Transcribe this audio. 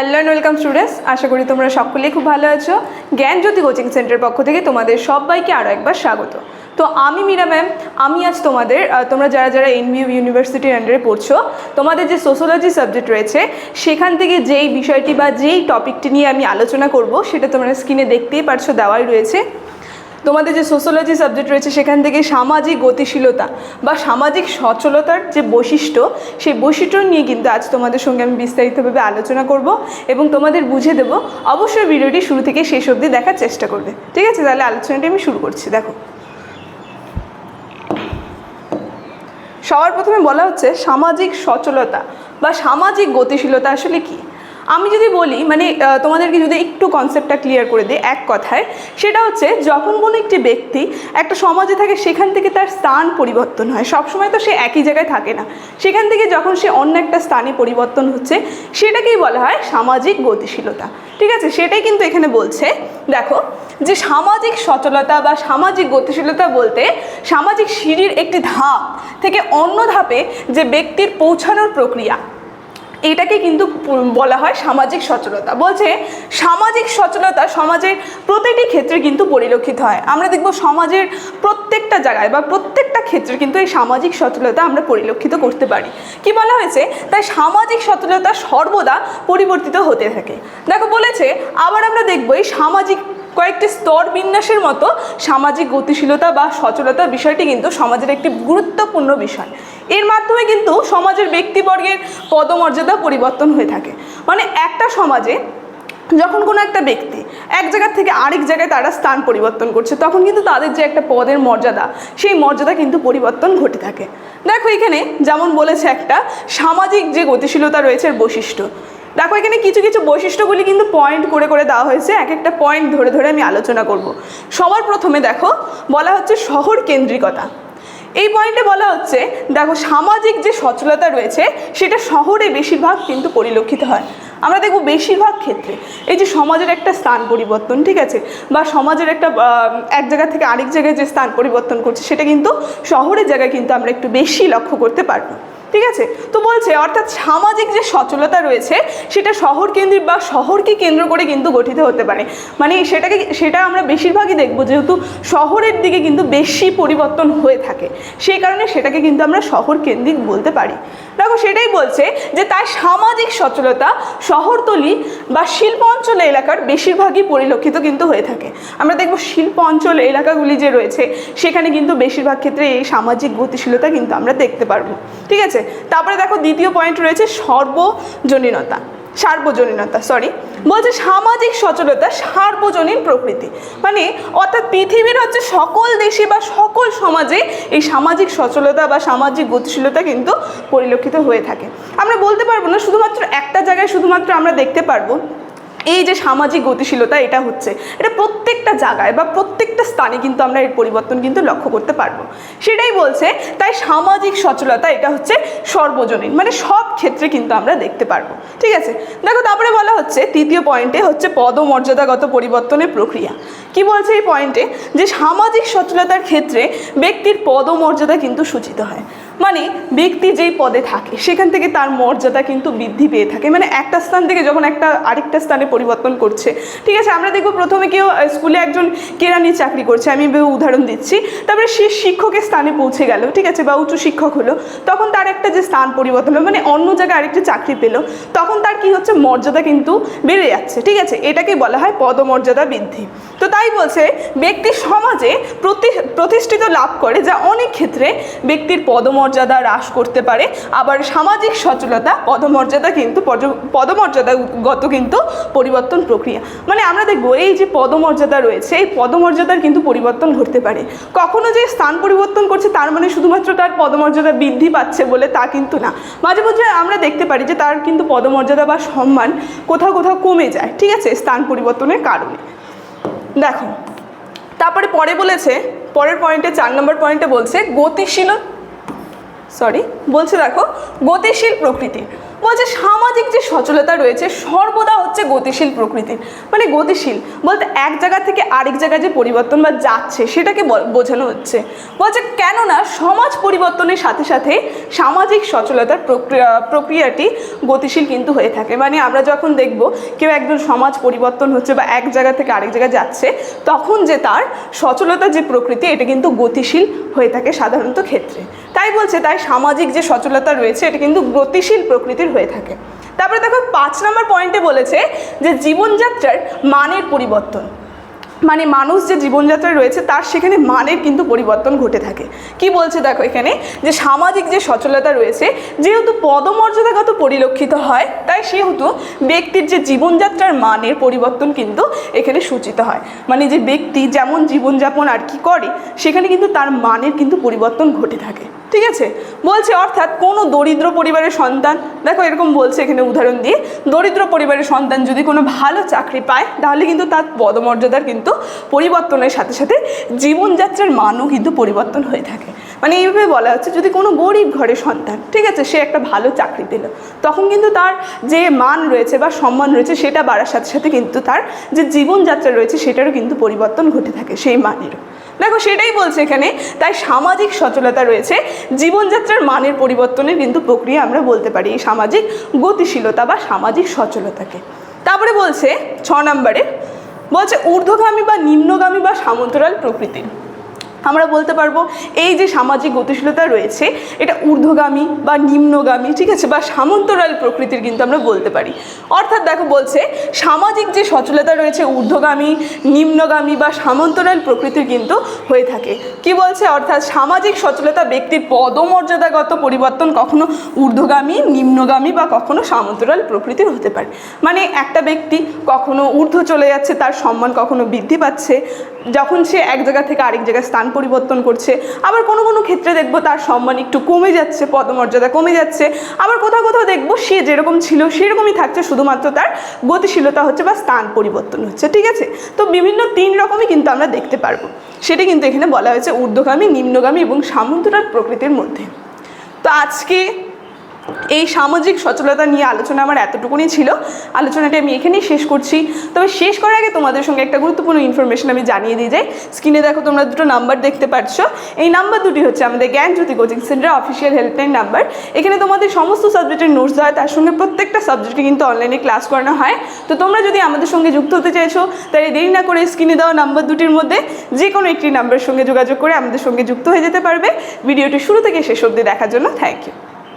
Hello and welcome students আশা করি তোমরা সকলেই খুব ভালো আছো। জ্ঞান জ্যোতি কোচিং সেন্টারের পক্ষ থেকে তোমাদের সবাইকে আরও একবার স্বাগত। তো আমি মীরা ম্যাম আমি আজ তোমাদের তোমরা যারা যারা এনবিউ ইউনিভার্সিটির আন্ডারে পড়ছো, তোমাদের যে সোশ্যোলজি সাবজেক্ট রয়েছে, সেখান থেকে যেই বিষয়টি বা যেই টপিকটি নিয়ে আমি আলোচনা করব, সেটা তোমরা স্ক্রিনে দেখতেই পারছ, দেওয়াই রয়েছে। তোমাদের যে সোশ্যোলজি সাবজেক্ট রয়েছে, সেখান থেকে সামাজিক গতিশীলতা বা সামাজিক সচলতার যে বৈশিষ্ট্য, সেই বৈশিষ্ট্য নিয়ে কিন্তু আজ তোমাদের সঙ্গে আমি বিস্তারিতভাবে আলোচনা করব এবং তোমাদের বুঝে দেবো, অবশ্যই ভিডিওটি শুরু থেকে শেষ অবধি দেখার চেষ্টা করবে। ঠিক আছে? তাহলে আলোচনাটি আমি শুরু করছি, দেখো। সবার প্রথমে বলা হচ্ছে সামাজিক সচলতা বা সামাজিক গতিশীলতা আসলে কি? আমি যদি বলি মানে তোমাদেরকে যদি একটু কনসেপ্টটা ক্লিয়ার করে দিই এক কথায়, সেটা হচ্ছে যখন কোনো একটি ব্যক্তি একটা সমাজে থাকে, সেখান থেকে তার স্থান পরিবর্তন হয়। সবসময় তো সে একই জায়গায় থাকে না। সেখান থেকে যখন সে অন্য একটা স্থানে পরিবর্তন হচ্ছে, সেটাকেই বলা হয় সামাজিক গতিশীলতা। ঠিক আছে? সেটাই কিন্তু এখানে বলছে। দেখো, যে সামাজিক সচলতা বা সামাজিক গতিশীলতা বলতে সামাজিক সিঁড়ির একটি ধাপ থেকে অন্য ধাপে যে ব্যক্তির পৌঁছানোর প্রক্রিয়া। এটাকে কিন্তু বলা হয় সামাজিক সচলতা। বলছে, সামাজিক সচলতা সমাজের প্রতিটি ক্ষেত্রে কিন্তু পরিলক্ষিত হয়। আমরা দেখব সমাজের প্রত্যেকটা জায়গায় বা প্রত্যেকটা ক্ষেত্রে কিন্তু এই সামাজিক সচলতা আমরা পরিলক্ষিত করতে পারি। কি বলা হয়েছে? তাই সামাজিক সচলতা সর্বদা পরিবর্তিত হতে থাকে। দেখো, বলেছে, আবার আমরা দেখব এই সামাজিক কয়েকটি স্তর বিন্যাসের মতো সামাজিক গতিশীলতা বা সচলতা বিষয়টি কিন্তু সমাজের একটি গুরুত্বপূর্ণ বিষয়। এর মাধ্যমে কিন্তু সমাজের ব্যক্তিবর্গের পদমর্যাদা পরিবর্তন হয়ে থাকে। মানে একটা সমাজে যখন কোনো একটা ব্যক্তি এক জায়গা থেকে আরেক জায়গায় তারা স্থান পরিবর্তন করছে, তখন কিন্তু তাদের যে একটা পদের মর্যাদা, সেই মর্যাদা কিন্তু পরিবর্তন ঘটে থাকে। দেখো এখানে যেমন বলেছে একটা, সামাজিক যে গতিশীলতা রয়েছে বৈশিষ্ট্য। দেখো এখানে কিছু কিছু বৈশিষ্ট্যগুলি কিন্তু পয়েন্ট করে করে দেওয়া হয়েছে এক একটা পয়েন্ট ধরে ধরে আমি আলোচনা করব। সবার প্রথমে দেখো, বলা হচ্ছে শহর কেন্দ্রিকতা। এই পয়েন্টে বলা হচ্ছে দেখো, সামাজিক যে সচলতা রয়েছে, সেটা শহরে বেশিরভাগ কিন্তু পরিলক্ষিত হয়। আমরা দেখব বেশিরভাগ ক্ষেত্রে। এই যে সমাজের একটা স্থান পরিবর্তন, ঠিক আছে? বা সমাজের একটা এক জায়গা থেকে আরেক জায়গায় যে স্থান পরিবর্তন করছে, সেটা কিন্তু শহরের জায়গায় কিন্তু আমরা একটু বেশি লক্ষ্য করতে পারব। ঠিক আছে? তো বলছে, অর্থাৎ সামাজিক যে সচলতা রয়েছে, সেটা শহর কেন্দ্রিক বা শহরকে কেন্দ্র করে কিন্তু গঠিত হতে পারে। মানে সেটাকে, সেটা আমরা বেশিরভাগই দেখব, যেহেতু শহরের দিকে কিন্তু বেশি পরিবর্তন হয়ে থাকে। সেই কারণে সেটাকে কিন্তু আমরা শহর কেন্দ্রিক বলতে পারি। দেখো, সেটাই বলছে যে তার সামাজিক সচলতা শহরতলি বা শিল্প অঞ্চল এলাকার বেশিরভাগই পরিলক্ষিত কিন্তু হয়ে থাকে। আমরা দেখব শিল্প অঞ্চল এলাকাগুলি যে রয়েছে, সেখানে কিন্তু বেশিরভাগ ক্ষেত্রে এই সামাজিক গতিশীলতা কিন্তু আমরা দেখতে পারব। ঠিক আছে? তারপরে দেখো দ্বিতীয় পয়েন্ট রয়েছে সর্বজনীনতা। সার্বজনীনতা সরি বলছে সামাজিক সচলতা, সার্বজনীন প্রকৃতি। মানে অর্থাৎ পৃথিবীর হচ্ছে সকল দেশে বা সকল সমাজে এই সামাজিক সচলতা বা সামাজিক গতিশীলতা কিন্তু পরিলক্ষিত হয়ে থাকে। আমরা বলতে পারব না, শুধুমাত্র একটা জায়গায় শুধুমাত্র আমরা দেখতে পারব এই যে সামাজিক গতিশীলতা, এটা হচ্ছে। এটা প্রত্যেকটা জায়গায় বা প্রত্যেকটা স্থানে কিন্তু আমরা এর পরিবর্তন কিন্তু লক্ষ্য করতে পারব। সেটাই বলছে, তাই সামাজিক সচলতা, এটা হচ্ছে সর্বজনীন মানে সব ক্ষেত্রে কিন্তু আমরা দেখতে পারব। ঠিক আছে? দেখো, তারপরে বলা হচ্ছে, তৃতীয় পয়েন্টে হচ্ছে পদমর্যাদাগত পরিবর্তনের প্রক্রিয়া। কি বলছে এই পয়েন্টে যে সামাজিক সচলতার ক্ষেত্রে ব্যক্তির পদমর্যাদা কিন্তু সূচিত হয়। মানে ব্যক্তি যেই পদে থাকে, সেখান থেকে তার মর্যাদা কিন্তু বৃদ্ধি পেয়ে থাকে। মানে একটা স্থান থেকে যখন একটা আরেকটা স্থানে পরিবর্তন করছে, ঠিক আছে, আমরা দেখব প্রথমে কেউ স্কুলে একজন কেরানি চাকরি করছে, আমি উদাহরণ দিচ্ছি। তারপরে সে শিক্ষকের স্থানে পৌঁছে গেল, ঠিক আছে, বা উচ্চ শিক্ষক হলো। তখন তার একটা যে স্থান পরিবর্তন হলো মানে অন্য জায়গায় আরেকটা চাকরি পেল। তখন তার কি হচ্ছে, মর্যাদা কিন্তু বেড়ে যাচ্ছে, ঠিক আছে, এটাকে বলা হয় পদমর্যাদা বৃদ্ধি। তো তাই বলছে, ব্যক্তি সমাজে প্রতি- প্রতিষ্ঠিত লাভ করে, যা অনেক ক্ষেত্রে ব্যক্তির পদমর্যাদা হ্রাস করতে পারে। আবার সামাজিক সচলতা, পদমর্যাদা কিন্তু পদমর্যাদাগত কিন্তু পরিবর্তন প্রক্রিয়া। মানে আমরা দেখব এই যে পদমর্যাদা রয়েছে, এই পদমর্যাদার কিন্তু পরিবর্তন ঘটতে পারে। কখনো যে স্থান পরিবর্তন করছে, তার মানে শুধুমাত্র তার পদমর্যাদা বৃদ্ধি পাচ্ছে বলে তা কিন্তু না। মাঝে মধ্যে আমরা দেখতে পারি যে তার কিন্তু পদমর্যাদা বা সম্মান কোথাও কোথাও কমে যায়, ঠিক আছে? স্থান পরিবর্তনের কারণে। দেখো, তারপরে পরে বলেছে, পরের পয়েন্টে চার নম্বর পয়েন্টে বলছে, গতিশীল সরি বলছে দেখো গতিশীল প্রকৃতি। বলছে সামাজিক যে সচলতা রয়েছে, সর্বদা হচ্ছে গতিশীল প্রকৃতির মানে গতিশীল বলতে এক জায়গা থেকে আরেক জায়গায় যে পরিবর্তন বা যাচ্ছে, সেটাকে বোঝানো হচ্ছে। বলছে কেননা সমাজ পরিবর্তনের সাথে সাথে সামাজিক সচলতার প্রক্রিয়া, প্রক্রিয়াটি গতিশীল কিন্তু হয়ে থাকে। মানে আমরা যখন দেখব কেউ একজন সমাজ পরিবর্তন হচ্ছে বা এক জায়গা থেকে আরেক জায়গায় যাচ্ছে, তখন যে তার সচলতার যে প্রকৃতি, এটা কিন্তু গতিশীল হয়ে থাকে সাধারণত ক্ষেত্রে। তাই বলছে তাই সামাজিক যে সচলতা রয়েছে, এটা কিন্তু গতিশীল প্রকৃতির হয়ে থাকে। তারপরে দেখো পাঁচ নম্বর পয়েন্টে বলেছে যে জীবনযাত্রার মানের পরিবর্তন। মানে মানুষ যে জীবনযাত্রা রয়েছে, তার সেখানে মানের কিন্তু পরিবর্তন ঘটে থাকে। কি বলছে দেখো এখানে? যে সামাজিক যে সচলতা রয়েছে, যেহেতু পদমর্যাদাগত পরিলক্ষিত হয়, তাই সেহেতু ব্যক্তির যে জীবনযাত্রার মানের পরিবর্তন কিন্তু এখানে সূচিত হয়। মানে যে ব্যক্তি যেমন জীবনযাপন আর কি করে, সেখানে কিন্তু তার মানের কিন্তু পরিবর্তন ঘটে থাকে। ঠিক আছে? বলছে, অর্থাৎ কোনো দরিদ্র পরিবারের সন্তান, দেখো এরকম বলছে এখানে উদাহরণ দিয়ে, দরিদ্র পরিবারের সন্তান যদি কোনো ভালো চাকরি পায়, তাহলে কিন্তু তার পদমর্যাদার কিন্তু পরিবর্তনের সাথে সাথে জীবনযাত্রার মানও কিন্তু পরিবর্তন হয়ে থাকে। মানে এইভাবে বলা হচ্ছে, যদি কোনো গরিব ঘরের সন্তান, ঠিক আছে, সে একটা ভালো চাকরি পেল, তখন কিন্তু তার যে মান রয়েছে বা সম্মান রয়েছে, সেটা বাড়ার সাথে সাথে কিন্তু তার যে জীবনযাত্রা রয়েছে, সেটারও কিন্তু পরিবর্তন ঘটে থাকে, সেই মানেরও। দেখো, সেটাই বলছে এখানে। তাই সামাজিক সচলতা রয়েছে। জীবনযাত্রার মানের পরিবর্তনের কিন্তু প্রক্রিয়া আমরা বলতে পারি এই সামাজিক গতিশীলতা বা সামাজিক সচলতাকে। তারপরে বলছে, ছ নম্বরে, বলছে, ঊর্ধ্বগামী বা নিম্নগামী বা সামন্তরাল প্রকৃতির আমরা বলতে পারব, এই যে সামাজিক গতিশীলতা রয়েছে, এটা ঊর্ধ্বগামী বা নিম্নগামী, ঠিক আছে, বা সামন্তরাল প্রকৃতির কিন্তু আমরা বলতে পারি। অর্থাৎ দেখো বলছে, সামাজিক যে সচলতা রয়েছে ঊর্ধ্বগামী, নিম্নগামী বা সামন্তরাল প্রকৃতির কিন্তু হয়ে থাকে। কি বলছে? অর্থাৎ সামাজিক সচলতা ব্যক্তির পদমর্যাদাগত পরিবর্তন কখনো ঊর্ধ্বগামী, নিম্নগামী বা কখনো সামন্তরাল প্রকৃতির হতে পারে। মানে একটা ব্যক্তি কখনো ঊর্ধ্ব চলে যাচ্ছে, তার সম্মান কখনো বৃদ্ধি পাচ্ছে। যখন সে এক জায়গা থেকে আরেক জায়গায় স্থান পরিবর্তন করছে। আবার কোনো কোনো ক্ষেত্রে দেখব তার সম্মান একটু কমে যাচ্ছে, পদমর্যাদা কমে যাচ্ছে। আবার কোথাও কোথাও দেখব সে যেরকম ছিল, সেরকমই থাকছে, শুধুমাত্র তার গতিশীলতা হচ্ছে বা স্থান পরিবর্তন হচ্ছে, ঠিক আছে? তো বিভিন্ন তিন রকমই কিন্তু আমরা দেখতে পারব। সেটা কিন্তু এখানে বলা হয়েছে ঊর্ধ্বগামী, নিম্নগামী এবং সামুদ্রার প্রকৃতির মধ্যে। তো আজকে এই সামাজিক সচলতা নিয়ে আলোচনা আমার এতটুকুনি ছিল। আলোচনাটি আমি এখানেই শেষ করছি। তবে শেষ করার আগে তোমাদের সঙ্গে একটা গুরুত্বপূর্ণ ইনফরমেশন আমি জানিয়ে দিয়ে যাই স্ক্রিনে দেখো তোমরা দুটো নাম্বার দেখতে পাচ্ছ। এই নাম্বার দুটি হচ্ছে আমাদের Gyan Jyoti coaching centre official helpline number এখানে তোমাদের সমস্ত সাবজেক্টের নোটস দেওয়া হয়, তার সঙ্গে প্রত্যেকটা সাবজেক্টে কিন্তু অনলাইনে ক্লাস করানো হয়। তো তোমরা যদি আমাদের সঙ্গে যুক্ত হতে চাইছো, তাহলে দেরি না করে স্ক্রিনে দেওয়া নাম্বার দুটির মধ্যে যে কোনো একটি নাম্বারের সঙ্গে যোগাযোগ করে আমাদের সঙ্গে যুক্ত হয়ে যেতে পারবে। ভিডিওটি শুরু থেকে শেষ অবধি দেখার জন্য থ্যাংক ইউ